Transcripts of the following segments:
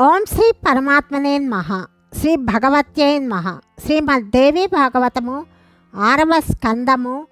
ఓం శ్రీ పరమాత్మనే మహా శ్రీ భగవత్యై మహా శ్రీమద్దేవి భాగవతము ఆరవ స్కందము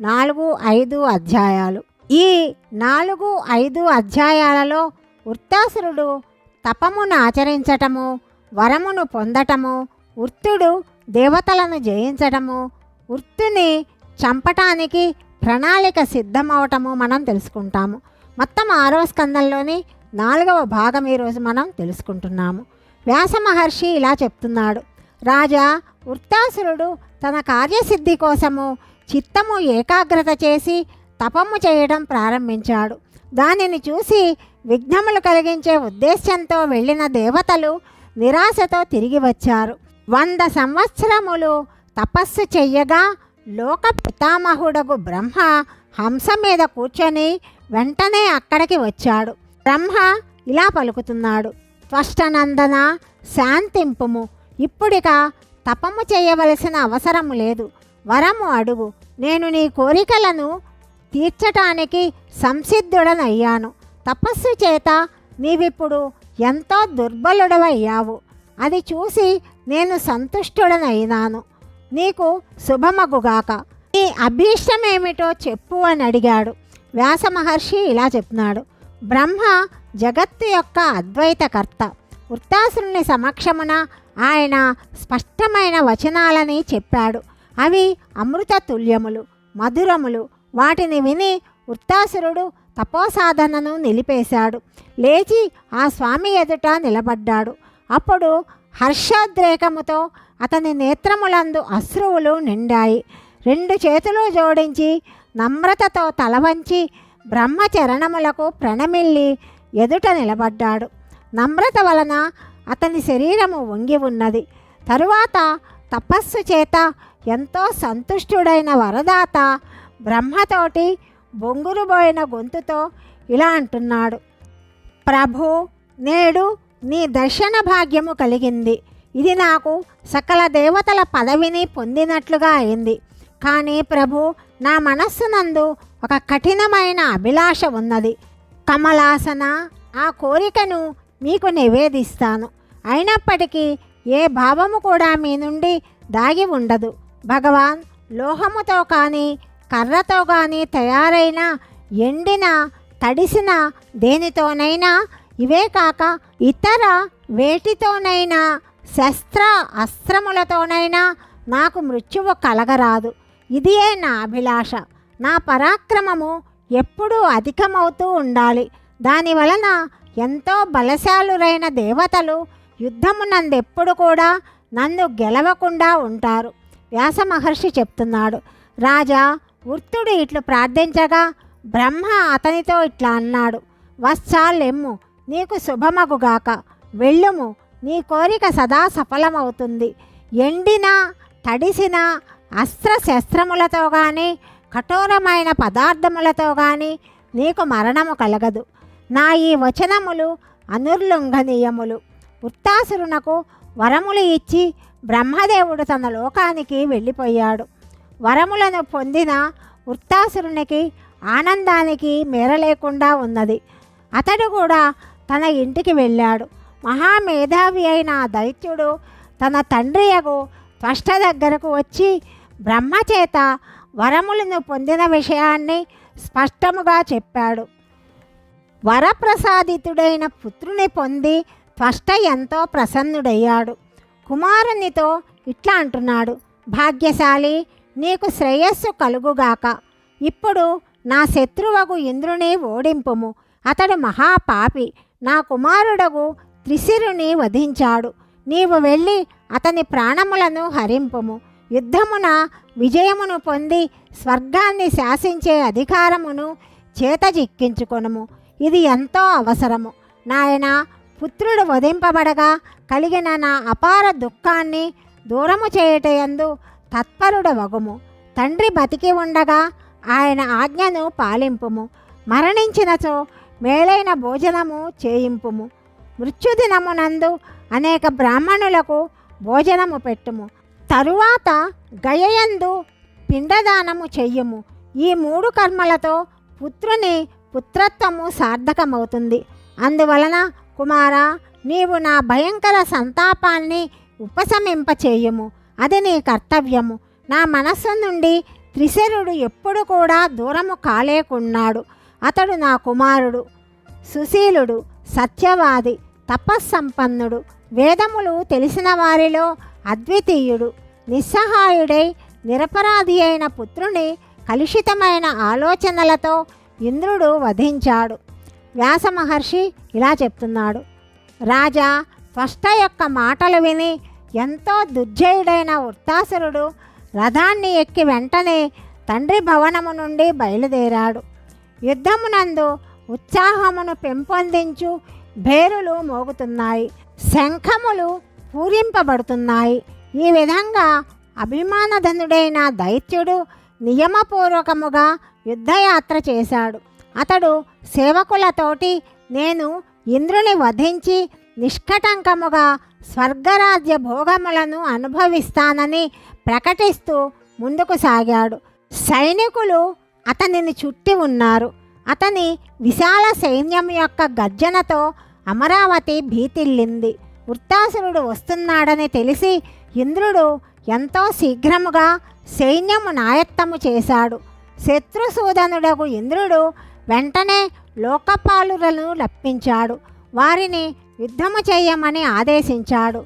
నాలుగు ఐదు అధ్యాయాలు. ఈ నాలుగు ఐదు అధ్యాయాలలో వృత్తాసురుడు తపమును ఆచరించటము వరమును పొందటము వృత్తుడు దేవతలను జయించటము వృత్తుని చంపటానికి ప్రణాళిక సిద్ధమవటము మనం తెలుసుకుంటాము. మొత్తం ఆరో స్కందంలోని నాలుగవ భాగం ఈరోజు మనం తెలుసుకుంటున్నాము. వ్యాస మహర్షి ఇలా చెప్తున్నాడు. రాజా వృత్తాసురుడు తన కార్యసిద్ధి కోసము చిత్తము ఏకాగ్రత చేసి తపము చేయడం ప్రారంభించాడు. దానిని చూసి విఘ్నములు కలిగించే ఉద్దేశ్యంతో వెళ్ళిన దేవతలు నిరాశతో తిరిగి వచ్చారు. వంద సంవత్సరములు తపస్సు చెయ్యగా లోక పితామహుడగు బ్రహ్మ హంస మీద కూర్చొని వెంటనే అక్కడికి వచ్చాడు. బ్రహ్మ ఇలా పలుకుతున్నాడు. త్వష్టనందన శాంతింపుము. ఇప్పుడిక తపము చేయవలసిన అవసరం లేదు. వరము అడుగు. నేను నీ కోరికలను తీర్చటానికి సంసిద్ధుడనయ్యాను. తపస్సు చేత నీవిప్పుడు ఎంతో దుర్బలుడవయ్యావు. అది చూసి నేను సంతుష్టుడనైనాను. నీకు శుభమగుగాక. నీ అభీష్టమేమిటో చెప్పు అని అడిగాడు. వ్యాస మహర్షి ఇలా చెప్తున్నాడు. బ్రహ్మ జగత్తు యొక్క అద్వైతకర్త. వృత్తాసురుని సమక్షమున ఆయన స్పష్టమైన వచనాలని చెప్పాడు. అవి అమృత తుల్యములు మధురములు. వాటిని విని వృత్తాసురుడు తపోసాధనను నిలిపేశాడు. లేచి ఆ స్వామి ఎదుట నిలబడ్డాడు. అప్పుడు హర్షోద్రేకముతో అతని నేత్రములందు అశ్రువులు నిండాయి. రెండు చేతులు జోడించి నమ్రతతో తలవంచి బ్రహ్మచరణములకు ప్రణమిల్లి ఎదుట నిలబడ్డాడు. నమ్రత వలన అతని శరీరము వంగి ఉన్నది. తరువాత తపస్సు చేత ఎంతో సంతుష్టుడైన వరదాత బ్రహ్మతోటి బొంగురుబోయిన గొంతుతో ఇలా అంటున్నాడు. ప్రభు నేడు నీ దర్శన భాగ్యము కలిగింది. ఇది నాకు సకల దేవతల పదవిని పొందినట్లుగా అయింది. కానీ ప్రభు నా మనస్సునందు ఒక కఠినమైన అభిలాష ఉన్నది. కమలాసన ఆ కోరికను మీకు నివేదిస్తాను. అయినప్పటికీ ఏ భావము కూడా మీ నుండి దాగి ఉండదు. భగవాన్ లోహముతో కానీ కర్రతో కానీ తయారైన ఎండిన తడిసిన దేనితోనైనా ఇవే కాక ఇతర వేటితోనైనా శస్త్ర అస్త్రములతోనైనా నాకు మృత్యువు కలగరాదు. ఇదియే నా అభిలాష. నా పరాక్రమము ఎప్పుడూ అధికమవుతూ ఉండాలి. దాని వలన ఎంతో బలశాలురైన దేవతలు యుద్ధమునందెప్పుడు కూడా నన్ను గెలవకుండా ఉంటారు. వ్యాస మహర్షి చెప్తున్నాడు. రాజా వృత్తుడు ఇట్లు ప్రార్థించగా బ్రహ్మ అతనితో ఇట్లా అన్నాడు. వత్సాలెమ్ము నీకు శుభమగుగాక వెళ్ళుము నీ కోరిక సదా సఫలమవుతుంది. ఎండిన తడిసిన అస్త్ర శస్త్రములతో కానీ కఠోరమైన పదార్థములతో కానీ నీకు మరణము కలగదు. నా ఈ వచనములు అనుర్లుంఘనీయములు వృత్తాసురునకు వరములు ఇచ్చి బ్రహ్మదేవుడు తన లోకానికి వెళ్ళిపోయాడు. వరములను పొందిన వృత్తాసురునికి ఆనందానికి మేరలేకుండా ఉన్నది. అతడు కూడా తన ఇంటికి వెళ్ళాడు. మహామేధావి అయిన దైత్యుడు తన తండ్రియకు త్వష్ట దగ్గరకు వచ్చి బ్రహ్మచేత వరములను పొందిన విషయాన్ని స్పష్టముగా చెప్పాడు. వరప్రసాదితుడైన పుత్రుని పొంది త్వష్ట ఎంతో ప్రసన్నుడయ్యాడు. కుమారునితో ఇట్లా అంటున్నాడు భాగ్యశాలి నీకు శ్రేయస్సు కలుగుగాక. ఇప్పుడు నా శత్రువగు ఇంద్రుని ఓడింపుము. అతడు మహాపాపి. నా కుమారుడగు త్రిశిరుని వధించాడు. నీవు వెళ్ళి అతని ప్రాణములను హరింపుము. యుద్ధమున విజయమును పొంది స్వర్గాన్ని శాసించే అధికారమును చేతజిక్కించుకొనుము ఇది ఎంతో అవసరము. నాయన పుత్రుడు వధింపబడగా కలిగిన నా అపార దుఃఖాన్ని దూరము చేయటయందు తత్పరుడవగుము. తండ్రి బతికి ఉండగా ఆయన ఆజ్ఞను పాలింపుము. మరణించినచో మేలైన భోజనము చేయింపుము. మృత్యుదినమునందు అనేక బ్రాహ్మణులకు భోజనము పెట్టుము. తరువాత గయయందు పిండదానము చెయ్యము. ఈ మూడు కర్మలతో పుత్రుని పుత్రత్వము సార్థకమవుతుంది. అందువలన కుమార నీవు నా భయంకర సంతాపాన్ని ఉపశమింపచేయము. అది నీ కర్తవ్యము. నా మనస్సు నుండి త్రిశరుడు ఎప్పుడు కూడా దూరము కాలేకున్నాడు. అతడు నా కుమారుడు సుశీలుడు సత్యవాది తపస్సంపన్నుడు వేదములు తెలిసిన వారిలో అద్వితీయుడు. నిస్సహాయుడై నిరపరాధి అయిన పుత్రుని కలుషితమైన ఆలోచనలతో ఇంద్రుడు వధించాడు. వ్యాస మహర్షి ఇలా చెప్తున్నాడు. రాజా త్వష్ట యొక్క మాటలు విని ఎంతో దుర్జయుడైన వృత్తాసురుడు రథాన్ని ఎక్కి వెంటనే తండ్రి భవనము నుండి బయలుదేరాడు. యుద్ధమునందు ఉత్సాహమును పెంపొందించు భేరులు మోగుతున్నాయి. శంఖములు పూరింపబడుతున్నాయి. ఈ విధంగా అభిమానధనుడైన దైత్యుడు నియమపూర్వకముగా యుద్ధయాత్ర చేశాడు. అతడు సేవకులతోటి నేను ఇంద్రుని వధించి నిష్కటంకముగా స్వర్గరాజ్య భోగములను అనుభవిస్తానని ప్రకటిస్తూ ముందుకు సాగాడు. సైనికులు అతనిని చుట్టి ఉన్నారు. అతని విశాల సైన్యం యొక్క గర్జనతో అమరావతి భీతిల్లింది. వృత్తాసురుడు వస్తున్నాడని తెలిసి ఇంద్రుడు ఎంతో శీఘ్రముగా సైన్యము నాయత్తము చేశాడు. శత్రుసూదనుడకు ఇంద్రుడు వెంటనే లోకపాలులను లప్పించాడు వారిని యుద్ధము చేయమని ఆదేశించాడు.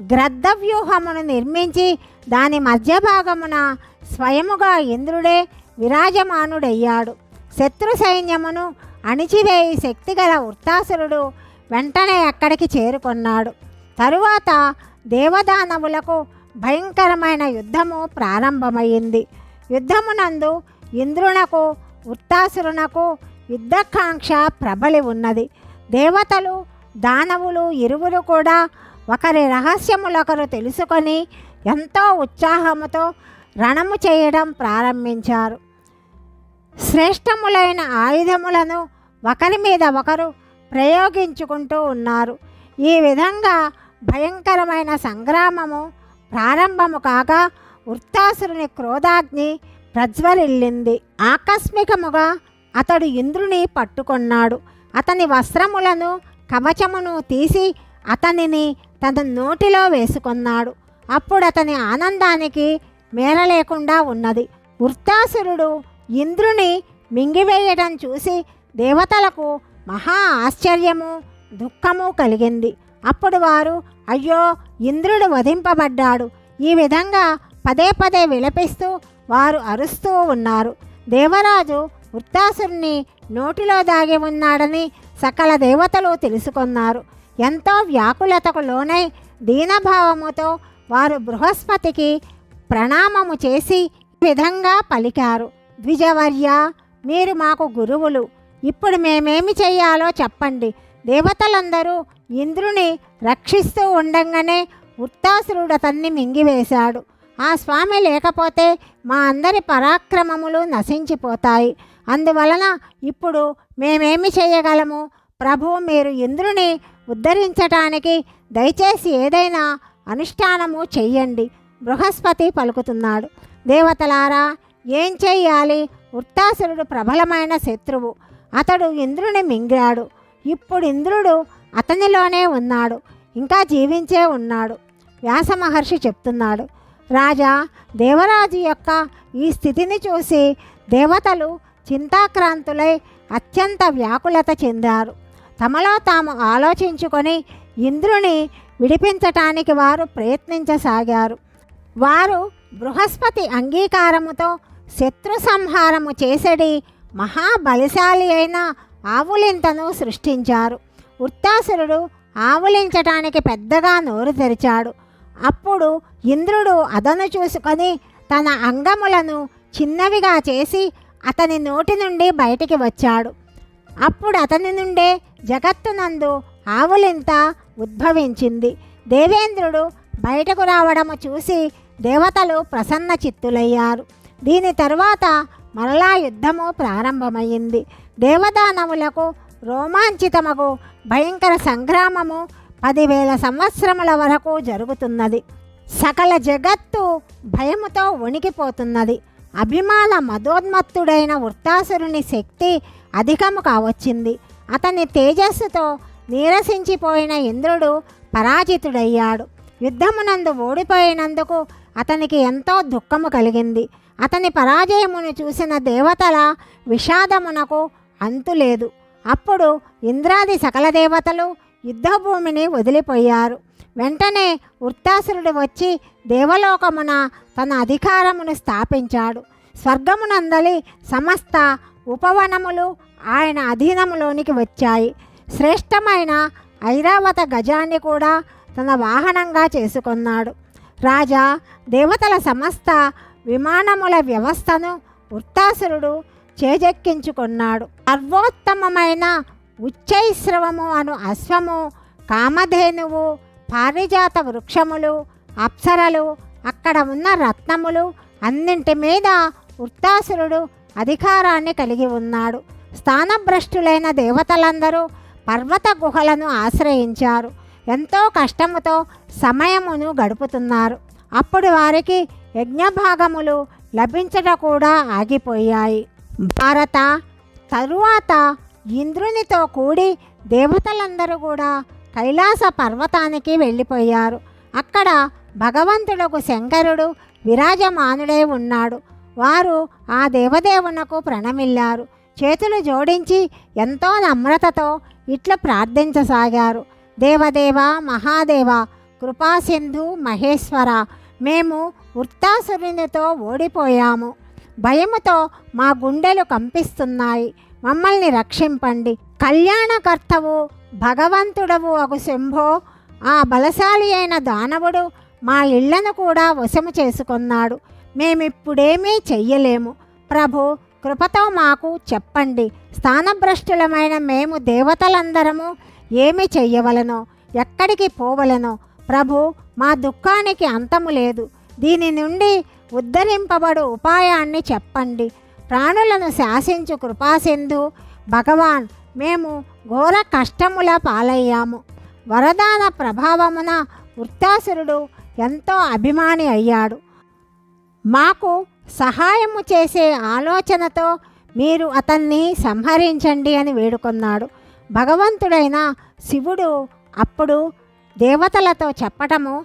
గ్రద్దవ్యూహమును నిర్మించి దాని మధ్య భాగమున స్వయముగా ఇంద్రుడే విరాజమానుడయ్యాడు. శత్రు సైన్యమును అణిచివేయి శక్తిగల వృత్తాసురుడు వెంటనే అక్కడికి చేరుకున్నాడు. తరువాత దేవదానవులకు భయంకరమైన యుద్ధము ప్రారంభమైంది. యుద్ధమునందు ఇంద్రునకు ఉత్తాసురునకు యుద్ధకాంక్ష ప్రబలి ఉన్నది. దేవతలు దానవులు ఇరువురు కూడా ఒకరి రహస్యములొకరు తెలుసుకొని ఎంతో ఉత్సాహముతో రణము చేయడం ప్రారంభించారు. శ్రేష్టములైన ఆయుధములను ఒకరి మీద ఒకరు ప్రయోగించుకుంటూ ఉన్నారు. ఈ విధంగా భయంకరమైన సంగ్రామము ప్రారంభము కాగా వృత్తాసురుని క్రోధాగ్ని ప్రజ్వరిల్లింది ఆకస్మికముగా అతడు ఇంద్రుని పట్టుకొన్నాడు. అతని వస్త్రములను కవచమును తీసి అతనిని తన నోటిలో వేసుకొన్నాడు. అప్పుడు అతని ఆనందానికి మేర లేకుండా ఉన్నది. వృత్తాసురుడు ఇంద్రుని మింగివేయడం చూసి దేవతలకు మహా ఆశ్చర్యము దుఃఖము కలిగింది. అప్పుడు వారు అయ్యో ఇంద్రుడు వధింపబడ్డాడు. ఈ విధంగా పదే పదే విలపిస్తూ వారు అరుస్తూ ఉన్నారు. దేవరాజు వృత్తాసురుని నోటిలో దాగి ఉన్నాడని సకల దేవతలు తెలుసుకున్నారు. ఎంతో వ్యాకులతకు లోనై దీనభావముతో వారు బృహస్పతికి ప్రణామము చేసి ఈ విధంగా పలికారు. ద్విజవర్య మీరు మాకు గురువులు. ఇప్పుడు మేమేమి చెయ్యాలో చెప్పండి. దేవతలందరూ ఇంద్రుని రక్షిస్తూ ఉండంగానే వృత్తాసురుడు అతన్ని మింగివేశాడు. ఆ స్వామి లేకపోతే మా అందరి పరాక్రమములు నశించిపోతాయి. అందువలన ఇప్పుడు మేమేమి చేయగలము? ప్రభు మీరు ఇంద్రుని ఉద్ధరించటానికి దయచేసి ఏదైనా అనుష్ఠానము చెయ్యండి. బృహస్పతి పలుకుతున్నాడు. దేవతలారా ఏం చెయ్యాలి? వృత్తాసురుడు ప్రబలమైన శత్రువు. అతడు ఇంద్రుని మింగాడు. ఇప్పుడు ఇంద్రుడు అతనిలోనే ఉన్నాడు ఇంకా జీవించే ఉన్నాడు. వ్యాస మహర్షి చెప్తున్నాడు రాజా దేవరాజు యొక్క ఈ స్థితిని చూసి దేవతలు చింతాక్రాంతులై అత్యంత వ్యాకులత చెందారు. తమలో తాము ఆలోచించుకొని ఇంద్రుని విడిపించటానికి వారు ప్రయత్నించసాగారు. వారు బృహస్పతి అంగీకారముతో శత్రు సంహారము చేసడి మహాబలిశాలి అయిన ఆవులింతను సృష్టించారు. వృత్తాసురుడు ఆవులించటానికి పెద్దగా నోరు తెరిచాడు. అప్పుడు ఇంద్రుడు అదను చూసుకొని తన అంగములను చిన్నవిగా చేసి అతని నోటి నుండి బయటికి వచ్చాడు. అప్పుడు అతని నుండే జగత్తునందు ఆవులింత ఉద్భవించింది. దేవేంద్రుడు బయటకు రావడము చూసి దేవతలు ప్రసన్న చిత్తులయ్యారు దీని తరువాత మరలా యుద్ధము ప్రారంభమైంది దేవదానవులకు రోమాంచితమగు భయంకర సంగ్రామము పదివేల సంవత్సరముల వరకు జరుగుతున్నది. సకల జగత్తు భయముతో వణికిపోతున్నది. అభిమాన మదోన్మత్తుడైన వృత్తాసురుని శక్తి అధికము కావచ్చింది. అతని తేజస్సుతో నీరసించిపోయిన ఇంద్రుడు పరాజితుడయ్యాడు. యుద్ధమునందు ఓడిపోయినందుకు అతనికి ఎంతో దుఃఖము కలిగింది. అతని పరాజయమును చూసిన దేవతల విషాదమునకు అంతులేదు అప్పుడు ఇంద్రాది సకల దేవతలు యుద్ధభూమిని వదిలిపోయారు. వెంటనే వృత్తాసురుడు వచ్చి దేవలోకమున తన అధికారమును స్థాపించాడు. స్వర్గమునందలి సమస్త ఉపవనములు ఆయన అధీనములోనికి వచ్చాయి. శ్రేష్టమైన ఐరావత గజాన్ని కూడా తన వాహనంగా చేసుకున్నాడు. రాజా దేవతల సమస్త విమానముల వ్యవస్థను వృత్తాసురుడు చేజెక్కించుకున్నాడు. సర్వోత్తమమైన ఉచ్చైశ్రవము అను అశ్వము కామధేనువు పారిజాత వృక్షములు అప్సరలు అక్కడ ఉన్న రత్నములు అన్నింటి మీద వృత్తాసురుడు అధికారాన్ని కలిగి ఉన్నాడు. స్థానభ్రష్టులైన దేవతలందరూ పర్వత గుహలను ఆశ్రయించారు. ఎంతో కష్టముతో సమయమును గడుపుతున్నారు. అప్పుడు వారికి యజ్ఞభాగములు లభించట కూడా ఆగిపోయాయి. భారత తరువాత ఇంద్రునితో కూడి దేవతలందరూ కూడా కైలాస పర్వతానికి వెళ్ళిపోయారు. అక్కడ భగవంతుడకు శంకరుడు విరాజమానుడే ఉన్నాడు. వారు ఆ దేవదేవునకు ప్రణమిల్లారు. చేతులు జోడించి ఎంతో నమ్రతతో ఇట్లు ప్రార్థించసాగారు. దేవదేవ మహాదేవ కృపాసింధు మహేశ్వర మేము వృత్తాసురునితో ఓడిపోయాము. భయముతో మా గుండెలు కంపిస్తున్నాయి. మమ్మల్ని రక్షింపండి. కళ్యాణకర్తవు భగవంతుడవు అగు శంభో ఆ బలశాలి అయిన దానవుడు మా ఇళ్ళను కూడా వశము చేసుకున్నాడు. మేమిప్పుడేమీ చెయ్యలేము. ప్రభు కృపతో మాకు చెప్పండి. స్థానభ్రష్టులమైన మేము దేవతలందరము ఏమి చెయ్యవలనో ఎక్కడికి పోవలనో. ప్రభు మా దుఃఖానికి అంతము లేదు. దీని నుండి ఉద్ధరింపబడు ఉపాయాన్ని చెప్పండి. ప్రాణులను శాసించు కృపాసింధు భగవాన్ మేము ఘోర కష్టముల పాలయ్యాము. వరదాన ప్రభావమున వృత్తాసురుడు ఎంతో అభిమాని అయ్యాడు. మాకు సహాయము చేసే ఆలోచనతో మీరు అతన్ని సంహరించండి అని వేడుకొన్నాడు. భగవంతుడైన శివుడు అప్పుడు దేవతలతో చెప్పటము